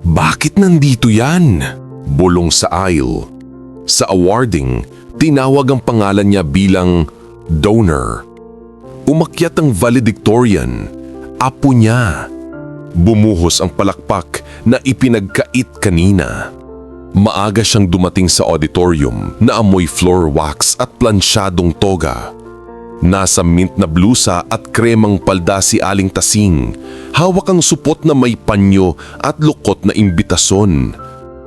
Bakit nandito yan? Bulong sa aisle. Sa awarding, tinawag ang pangalan niya bilang donor. Umakyat ang valedictorian, apo niya. Bumuhos ang palakpak na ipinagkait kanina. Maaga siyang dumating sa auditorium na amoy floor wax at plansyadong toga. Nasa mint na blusa at kremang palda si Aling Tasing. Hawak ang supot na may panyo at lukot na imbitasyon.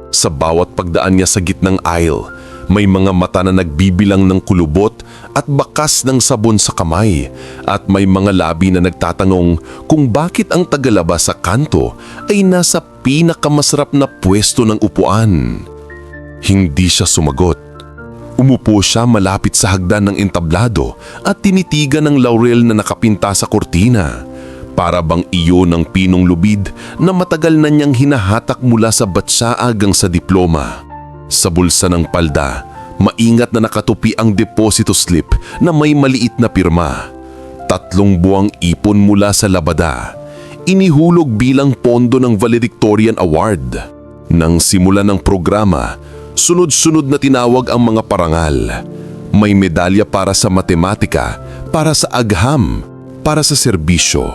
Sa bawat pagdaan niya sa gitnang aisle, may mga mata na nagbibilang ng kulubot at bakas ng sabon sa kamay at may mga labi na nagtatanong kung bakit ang tagalabas sa kanto ay nasa pinakamasarap na pwesto ng upuan. Hindi siya sumagot. Umupo siya malapit sa hagdan ng entablado at tinitigan ng laurel na nakapinta sa kortina. Para bang iyo ng pinong lubid na matagal na niyang hinahatak mula sa batsa hanggang sa diploma. Sa bulsa ng palda, maingat na nakatupi ang deposito slip na may maliit na pirma. Tatlong buwang ipon mula sa labada. Inihulog bilang pondo ng valedictorian award. Nang simula ng programa, sunod-sunod na tinawag ang mga parangal. May medalya para sa matematika, para sa agham, para sa serbisyo.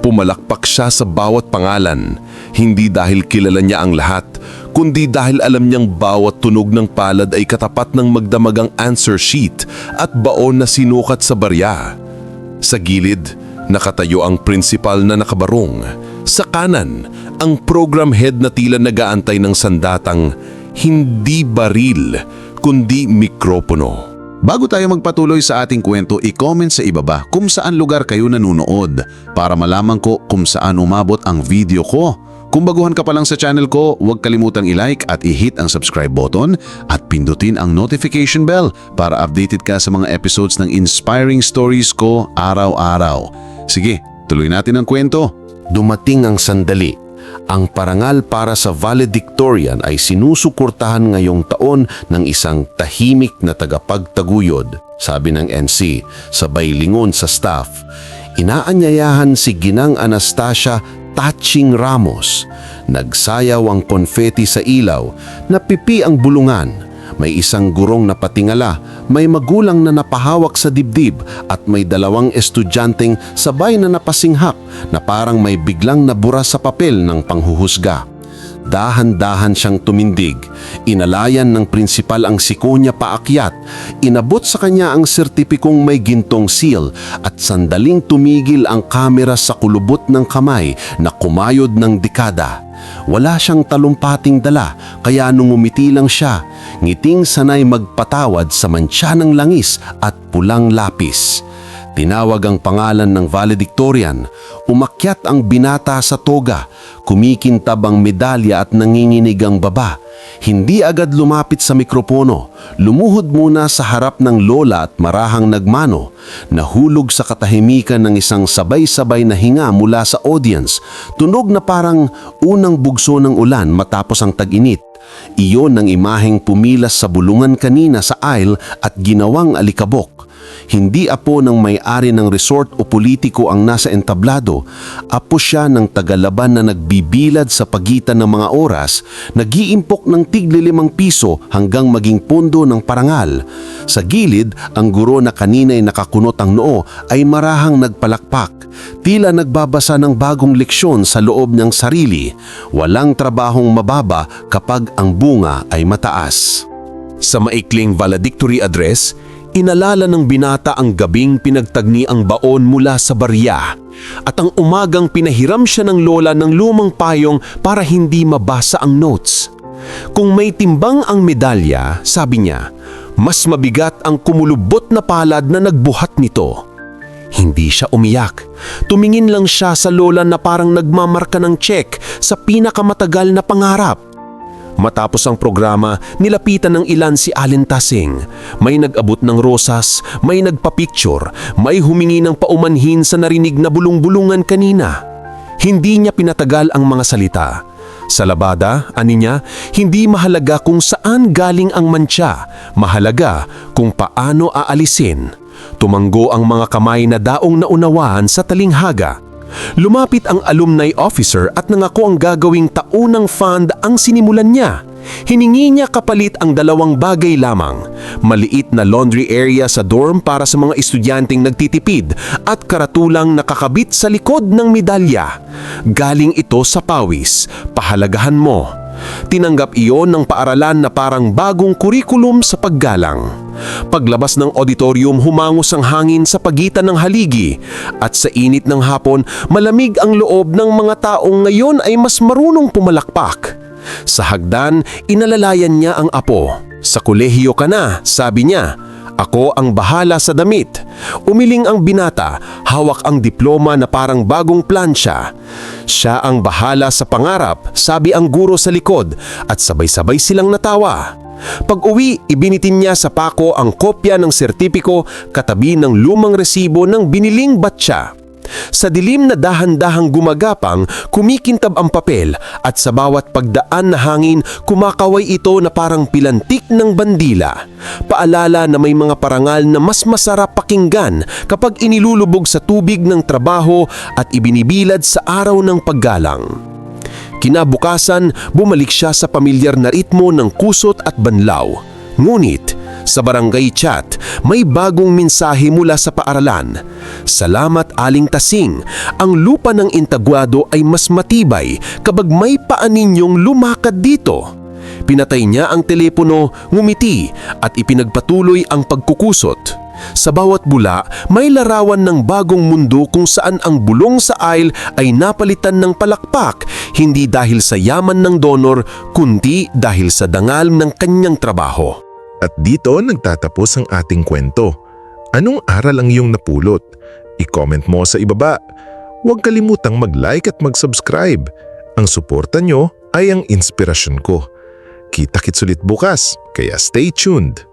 Pumalakpak siya sa bawat pangalan, hindi dahil kilala niya ang lahat, kundi dahil alam niyang bawat tunog ng palad ay katapat ng magdamagang answer sheet at baon na sinukat sa barya. Sa gilid, nakatayo ang principal na nakabarong. Sa kanan, ang program head na tila nagaantay ng sandatang hindi baril, kundi mikropono. Bago tayo magpatuloy sa ating kwento, i-comment sa ibaba kung saan lugar kayo nanunood para malaman ko kung saan umabot ang video ko. Kung baguhan ka pa lang sa channel ko, huwag kalimutang i-like at i-hit ang subscribe button at pindutin ang notification bell para updated ka sa mga episodes ng inspiring stories ko araw-araw. Sige, tuloy natin ang kwento. Dumating ang sandali. Ang parangal para sa valedictorian ay sinusukurtahan ngayong taon ng isang tahimik na tagapagtaguyod, sabi ng NC, sabay lingon sa staff. Inaanyayahan si Ginang Anastasia Touching Ramos. Nagsayaw ang konfeti sa ilaw, napipi ang bulungan. May isang gurong na patingala, may magulang na napahawak sa dibdib at may dalawang estudyanteng sabay na napasinghap na parang may biglang nabura sa papel ng panghuhusga. Dahan-dahan siyang tumindig. Inalayan ng prinsipal ang siko niya paakyat. Inabot sa kanya ang sertipikong may gintong seal at sandaling tumigil ang kamera sa kulubot ng kamay na kumayod ng dekada. Wala siyang talumpating dala kaya nung umiti lang siya, ngiting sanay magpatawad sa mantsa ng langis at pulang lapis. Tinawag ang pangalan ng valedictorian, umakyat ang binata sa toga, kumikintab ang medalya at nanginginig ang baba. Hindi agad lumapit sa mikropono, lumuhod muna sa harap ng lola at marahang nagmano, nahulog sa katahimikan ng isang sabay-sabay na hinga mula sa audience, tunog na parang unang bugso ng ulan matapos ang tag-init. Iyon ang imaheng pumilas sa bulungan kanina sa aisle at ginawang alikabok. Hindi apo ng may-ari ng resort o politiko ang nasa entablado, apo siya ng tagalaban na nagbibilad sa pagitan ng mga oras, nag-iimpok ng tiglilimang piso hanggang maging pondo ng parangal. Sa gilid, ang guro na kanina'y nakakunot ang noo ay marahang nagpalakpak. Tila nagbabasa ng bagong leksyon sa loob ng sarili. Walang trabahong mababa kapag ang bunga ay mataas. Sa maikling valedictory address, inalala ng binata ang gabing pinagtagni ang baon mula sa barya at ang umagang pinahiram siya ng lola ng lumang payong para hindi mabasa ang notes. Kung may timbang ang medalya, sabi niya, mas mabigat ang kumulubot na palad na nagbuhat nito. Hindi siya umiyak. Tumingin lang siya sa lola na parang nagmamarka ng check sa pinakamatagal na pangarap. Matapos ang programa, nilapitan ng ilan si Allen Tasing. May nag-abot ng rosas, may nagpa-picture, may humingi ng paumanhin sa narinig na bulong-bulungan kanina. Hindi niya pinatagal ang mga salita. Sa labada, ani niya, hindi mahalaga kung saan galing ang mantsa, mahalaga kung paano aalisin. Tumanggo ang mga kamay na daong naunawaan sa talinghaga. Lumapit ang alumni officer at nangako ang gagawing taunang fund ang sinimulan niya. Hiningi niya kapalit ang dalawang bagay lamang. Maliit na laundry area sa dorm para sa mga estudyanteng nagtitipid at karatulang nakakabit sa likod ng medalya. Galing ito sa pawis. Pahalagahan mo. Tinanggap iyon ng paaralan na parang bagong kurikulum sa paggalang. Paglabas ng auditorium humangos ang hangin sa pagitan ng haligi at sa init ng hapon malamig ang loob ng mga taong ngayon ay mas marunong pumalakpak. Sa hagdan, inalalayan niya ang apo. Sa kolehiyo ka na, sabi niya. Ako ang bahala sa damit. Umiling ang binata, hawak ang diploma na parang bagong plansya. Siya ang bahala sa pangarap, sabi ang guro sa likod at sabay-sabay silang natawa. Pag uwi, ibinitin niya sa pako ang kopya ng sertipiko katabi ng lumang resibo ng biniling batya. Sa dilim na dahan-dahang gumagapang, kumikintab ang papel at sa bawat pagdaan na hangin, kumakaway ito na parang pilantik ng bandila. Paalala na may mga parangal na mas masarap pakinggan kapag inilulubog sa tubig ng trabaho at ibinibilad sa araw ng paggalang. Kinabukasan, bumalik siya sa pamilyar na ritmo ng kusot at banlaw. Ngunit, sa barangay chat, may bagong mensahe mula sa paaralan. Salamat aling tasing, ang lupa ng Intaguado ay mas matibay kapag may paa ninyong lumakad dito. Pinatay niya ang telepono, ngumiti at ipinagpatuloy ang pagkukusot. Sa bawat bula, may larawan ng bagong mundo kung saan ang bulong sa aisle ay napalitan ng palakpak, hindi dahil sa yaman ng donor, kundi dahil sa dangal ng kanyang trabaho. At dito nagtatapos ang ating kwento. Anong aral ang iyong napulot? I-comment mo sa ibaba. Huwag kalimutang mag-like at mag-subscribe. Ang suporta nyo ay ang inspirasyon ko. Kita-kits ulit bukas, kaya stay tuned.